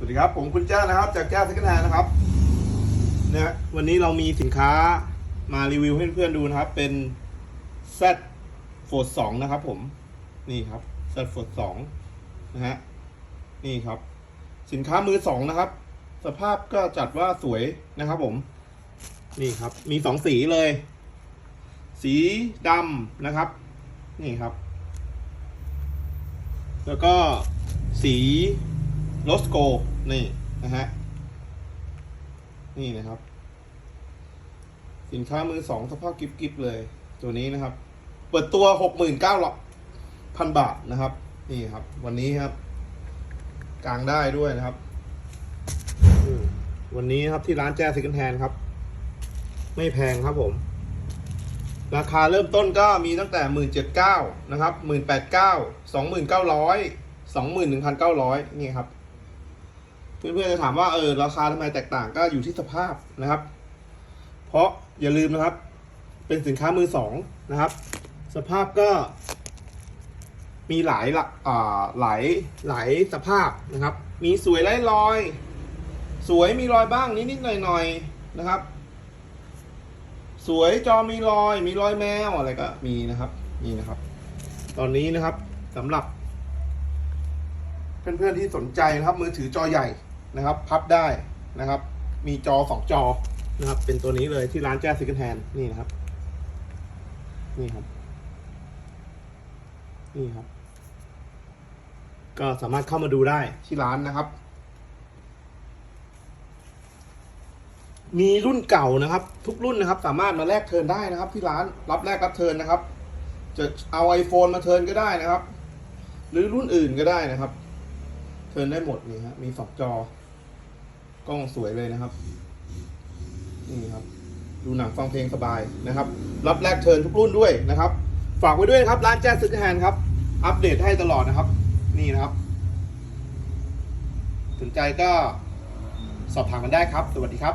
สวัสดีครับผมคุณแจ้นะครับ จากแจ้สกันแนนนะครับเนี่ยวันนี้เรามีสินค้ามารีวิวให้เพื่อนๆดูนะครับ เป็น Z Fold 2นะครับ ผมนี่ครับ Z Fold 2นะฮะนี่ครับ สินค้ามือสองนะครับ สภาพก็จัดว่าสวยนะครับ ผม นี่ครับ มีสองสีเลย สีดำนะครับ นี่ครับ แล้วก็สี โลสโกนี่นะฮะ นี่นะครับ สินค้ามือสองสภาพกิฟกิฟเลย ตัวนี้นะครับ เปิดตัวหกหมื่นเก้าพันบาทนะครับ นี่ครับ วันนี้ครับ กลางได้ด้วยนะครับ วันนี้ครับที่ร้านแจ้ซิกันแทนครับ ไม่แพงครับผม ราคาเริ่มต้นก็มีตั้งแต่หมื่นเจ็ดเก้านะครับหมื่นแปดเก้าสองหมื่นเก้าร้อยสองหมื่นหนึ่งพันเก้าร้อยนี่ครับ เพื่อนๆจะถามว่าเออราคาทำไมแตกต่างก็อยู่ที่สภาพนะครับ เพราะอย่าลืมนะครับ เป็นสินค้ามือสองนะครับ สภาพก็มีหลายละอ่าหลายหลายสภาพนะครับ มีสวยไร้รอย สวยมีรอยบ้างนิดๆหน่อยๆนะครับ สวยจอมีรอย มีรอยแมวอะไรก็มีนะครับนี่นะครับ ตอนนี้นะครับสำหรับเพื่อนๆที่สนใจนะครับมือถือจอใหญ่ นะครับ พับได้นะครับ มีจอสองจอนะครับ เป็นตัวนี้เลยที่ร้านแจ้ซิกแทนนี่นะครับ นี่ครับ นี่ครับ ก็สามารถเข้ามาดูได้ที่ร้านนะครับ มีรุ่นเก่านะครับ ทุกรุ่นนะครับ สามารถมาแลกเทิร์นได้นะครับ ที่ร้านรับแลกรับเทิร์นนะครับ จะเอา iPhone มาเทิร์นก็ได้นะครับ หรือรุ่นอื่นก็ได้นะครับ ทิร์นได้หมดนี่ฮะมีสองจอกล้องสวยเลยนะครับนี่ครับ ดูหนังฟังเพลงสบายนะครับ รับแลกเทิร์นทุกรุ่นด้วยนะครับ ฝากไว้ด้วยนะครับ ร้านแจ๊สซึกแฮนครับ อัปเดตให้ตลอดนะครับ นี่นะครับ สนใจก็สอบถามกันได้ครับ สวัสดีครับ